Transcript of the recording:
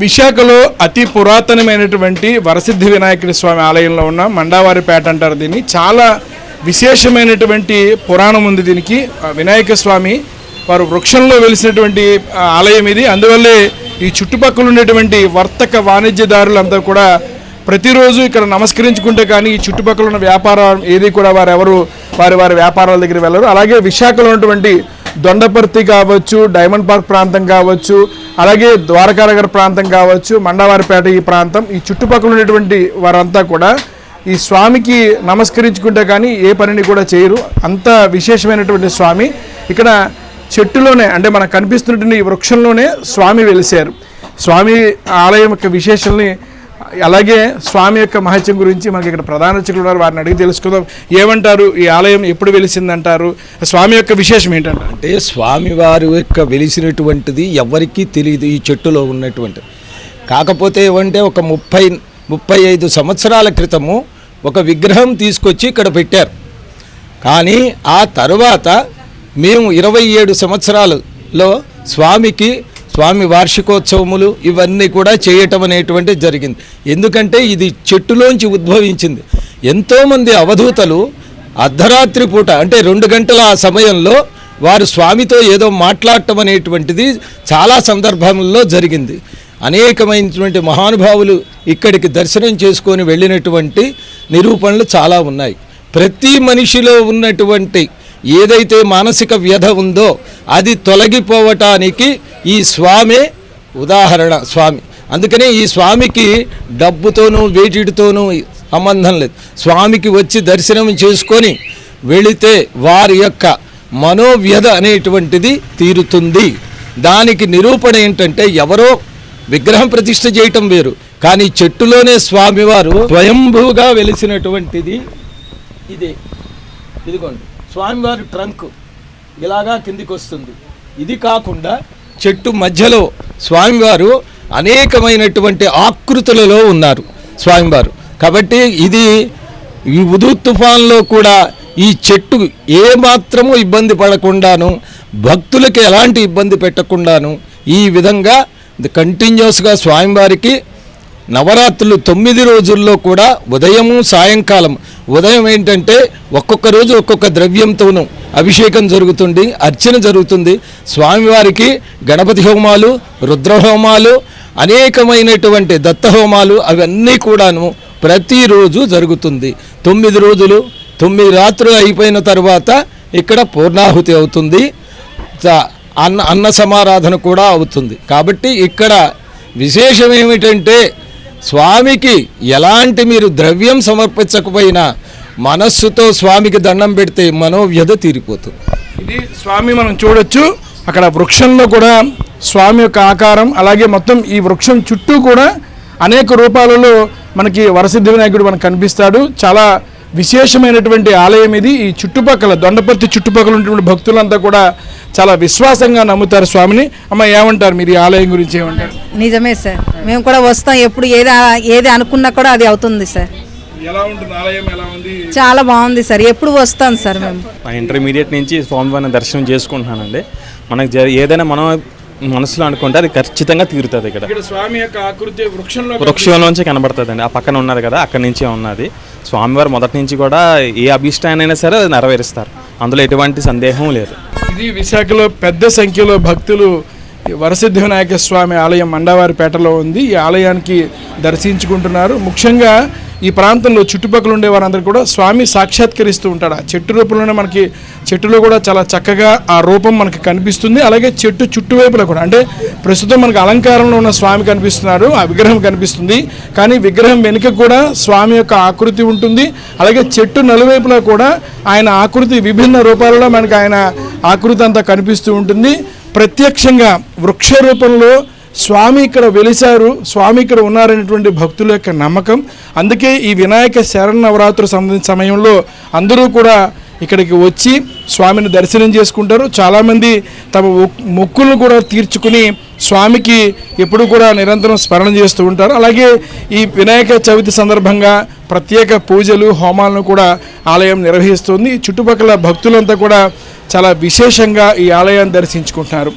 విశాఖలో అతి పురాతనమైనటువంటి వరసిద్ధి వినాయకుడి స్వామి ఆలయంలో ఉన్న మండావారిపేట అంటారు దీన్ని. చాలా విశేషమైనటువంటి పురాణం ఉంది దీనికి. వినాయక స్వామి వారు వృక్షంలో వెలిసినటువంటి ఆలయం ఇది. అందువల్లే ఈ చుట్టుపక్కల ఉన్నటువంటి వర్తక వాణిజ్యదారులంతా కూడా ప్రతిరోజు ఇక్కడ నమస్కరించుకుంటే కానీ ఈ చుట్టుపక్కల ఉన్న వ్యాపారం ఏది కూడా వారు ఎవరు వారి వారి వ్యాపారాల దగ్గర వెళ్ళరు. అలాగే విశాఖలో ఉన్నటువంటి దొండపర్తి కావచ్చు డైమండ్ పార్క్ ప్రాంతం కావచ్చు అలాగే ద్వారకానగర్ ప్రాంతం కావచ్చు మండవారిపేట ఈ ప్రాంతం ఈ చుట్టుపక్కల ఉన్నటువంటి వారంతా కూడా ఈ స్వామికి నమస్కరించుకుంటే కానీ ఏ పనిని కూడా చేయరు. అంత విశేషమైనటువంటి స్వామి. ఇక్కడ చెట్టులోనే అంటే మనకు కనిపిస్తున్నటువంటి ఈ వృక్షంలోనే స్వామి వెలిశారు. స్వామి ఆలయం యొక్క విశేషాలని అలాగే స్వామి యొక్క మహత్యం గురించి మనకి ఇక్కడ ప్రధాన అర్చకులు ఉన్నారు. వారిని అడిగి తెలుసుకుందాం. ఏమంటారు? ఈ ఆలయం ఎప్పుడు వెలిసిందంటారు? స్వామి యొక్క విశేషం ఏంటంటారు? అంటే స్వామివారి యొక్క వెలిసినటువంటిది ఎవరికీ తెలియదు ఈ చెట్టులో ఉన్నటువంటిది. కాకపోతే ఏమంటే ఒక ముప్పై ముప్పై ఐదు సంవత్సరాల క్రితము ఒక విగ్రహం తీసుకొచ్చి ఇక్కడ పెట్టారు. కానీ ఆ తరువాత మేము ఇరవై ఏడు సంవత్సరాలలో స్వామికి స్వామి వార్షికోత్సవములు ఇవన్నీ కూడా చేయటం అనేటువంటిది జరిగింది. ఎందుకంటే ఇది చెట్టులోంచి ఉద్భవించింది. ఎంతోమంది అవధూతలు అర్ధరాత్రి పూట అంటే రెండు గంటల ఆ సమయంలో వారు స్వామితో ఏదో మాట్లాడటం అనేటువంటిది చాలా సందర్భంలో జరిగింది. అనేకమైనటువంటి మహానుభావులు ఇక్కడికి దర్శనం చేసుకొని వెళ్ళినటువంటి నిరూపణలు చాలా ఉన్నాయి. ప్రతి మనిషిలో ఉన్నటువంటి ఏదైతే మానసిక వ్యధ ఉందో అది తొలగిపోవటానికి ఈ స్వామే ఉదాహరణ స్వామి. అందుకనే ఈ స్వామికి డబ్బుతోనూ వేటితోనూ సంబంధం లేదు. స్వామికి వచ్చి దర్శనం చేసుకొని వెళితే వారి యొక్క మనోవ్యధ అనేటువంటిది తీరుతుంది. దానికి నిరూపణ ఏంటంటే ఎవరో విగ్రహం ప్రతిష్ఠ చేయటం వేరు. కానీ చెట్టులోనే స్వామివారు స్వయంభూగా వెలిసినటువంటిది ఇదే. ఇదిగోండి. స్వామివారి ట్రంక్ ఇలాగా కిందికి వస్తుంది ఇది కాకుండా చెట్టు మధ్యలో స్వామివారు అనేకమైనటువంటి ఆకృతులలో ఉన్నారు స్వామివారు. కాబట్టి ఇది ఈ ఉదు తుఫాన్లో కూడా ఈ చెట్టు ఏ మాత్రము ఇబ్బంది పడకుండాను భక్తులకి ఎలాంటి ఇబ్బంది పెట్టకుండాను ఈ విధంగా కంటిన్యూస్గా స్వామివారికి నవరాత్రులు తొమ్మిది రోజుల్లో కూడా ఉదయము సాయంకాలం. ఉదయం ఏంటంటే ఒక్కొక్క రోజు ఒక్కొక్క ద్రవ్యంతోనూ అభిషేకం జరుగుతుంది అర్చన జరుగుతుంది. స్వామివారికి గణపతి హోమాలు రుద్రహోమాలు అనేకమైనటువంటి దత్తహోమాలు అవన్నీ కూడాను ప్రతిరోజు జరుగుతుంది. తొమ్మిది రోజులు తొమ్మిది రాత్రులు అయిపోయిన తర్వాత ఇక్కడ పూర్ణాహుతి అవుతుంది. అన్న అన్న సమారాధన కూడా అవుతుంది. కాబట్టి ఇక్కడ విశేషం ఏమిటంటే స్వామికి ఎలాంటి మీరు ద్రవ్యం సమర్పించకపోయినా మనస్సుతో స్వామికి దండం పెడితే మనోవ్యధ తీరిపోతుంది. ఇది స్వామి మనం చూడొచ్చు. అక్కడ వృక్షంలో కూడా స్వామి యొక్క ఆకారం అలాగే మొత్తం ఈ వృక్షం చుట్టూ కూడా అనేక రూపాలలో మనకి వరసిద్ధి వినాయకుడు మనకు కనిపిస్తాడు. చాలా విశేషమైనటువంటి ఆలయం ఇది. ఈ చుట్టుపక్కల దొండపర్తి చుట్టుపక్కల ఉన్నటువంటి భక్తులంతా కూడా చాలా విశ్వాసంగా నమ్ముతారు స్వామిని. అమ్మ ఏమంటారు మీరు ఈ ఆలయం గురించి? ఏమంటారు? నిజమే సార్. మేము కూడా వస్తాం. ఎప్పుడు ఏది ఏది అనుకున్నా కూడా అది అవుతుంది సార్. ఎలా ఉంటుంది? ఆలయం ఎలా ఉంది? చాలా బాగుంది సార్. ఎప్పుడు వస్తాం సార్ మేము? ఆ ఇంటర్మీడియట్ నుంచి స్వామివారిని దర్శనం చేసుకుంటున్నానండి. మనకు ఏదైనా మనం మనసులో అనుకుంటే అది ఖచ్చితంగా తీరుతుంది ఇక్కడ. ఇక్కడ స్వామి యొక్క ఆకృతి వృక్షంలో వృక్షంలోంచి కనబడుతుందండి. ఆ పక్కన ఉన్నది కదా అక్కడి నుంచే ఉన్నది. స్వామివారు మొదటి నుంచి కూడా ఏ అభిష్టానైనా సరే అది నెరవేరుస్తారు. అందులో ఎటువంటి సందేహం లేదు. ఇది విశాఖలో పెద్ద సంఖ్యలో భక్తులు వరసిద్ధి వినాయక స్వామి ఆలయం మండవారిపేటలో ఉంది. ఈ ఆలయానికి దర్శించుకుంటున్నారు. ముఖ్యంగా ఈ ప్రాంతంలో చుట్టుపక్కల ఉండే వారందరూ కూడా స్వామి సాక్షాత్కరిస్తూ ఉంటాడు. ఆ చెట్టు రూపంలోనే మనకి చెట్టులో కూడా చాలా చక్కగా ఆ రూపం మనకి కనిపిస్తుంది. అలాగే చెట్టు చుట్టువైపులో కూడా. అంటే ప్రస్తుతం మనకు అలంకారంలో ఉన్న స్వామి కనిపిస్తున్నారు. ఆ విగ్రహం కనిపిస్తుంది. కానీ విగ్రహం వెనుక కూడా స్వామి యొక్క ఆకృతి ఉంటుంది. అలాగే చెట్టు నలువైపులా కూడా ఆయన ఆకృతి విభిన్న రూపాలలో మనకి ఆయన ఆకృతి అంతా కనిపిస్తూ ఉంటుంది. ప్రత్యక్షంగా వృక్ష రూపంలో స్వామి ఇక్కడ వెలిశారు స్వామి ఇక్కడ ఉన్నారనేటువంటి భక్తుల యొక్క నమ్మకం. అందుకే ఈ వినాయక శరణవరాత్రి సంబంధించిన సమయంలో అందరూ కూడా ఇక్కడికి వచ్చి స్వామిని దర్శనం చేసుకుంటారు. చాలామంది తమ మొక్- మొక్కులను కూడా తీర్చుకుని స్వామికి ఎప్పుడు కూడా నిరంతరం స్మరణ చేస్తూ ఉంటారు. అలాగే ఈ వినాయక చవితి సందర్భంగా ప్రత్యేక పూజలు హోమాలను కూడా ఆలయం నిర్వహిస్తుంది. చుట్టుపక్కల భక్తులంతా కూడా చాలా విశేషంగా ఈ ఆలయాన్ని దర్శించుకుంటున్నారు.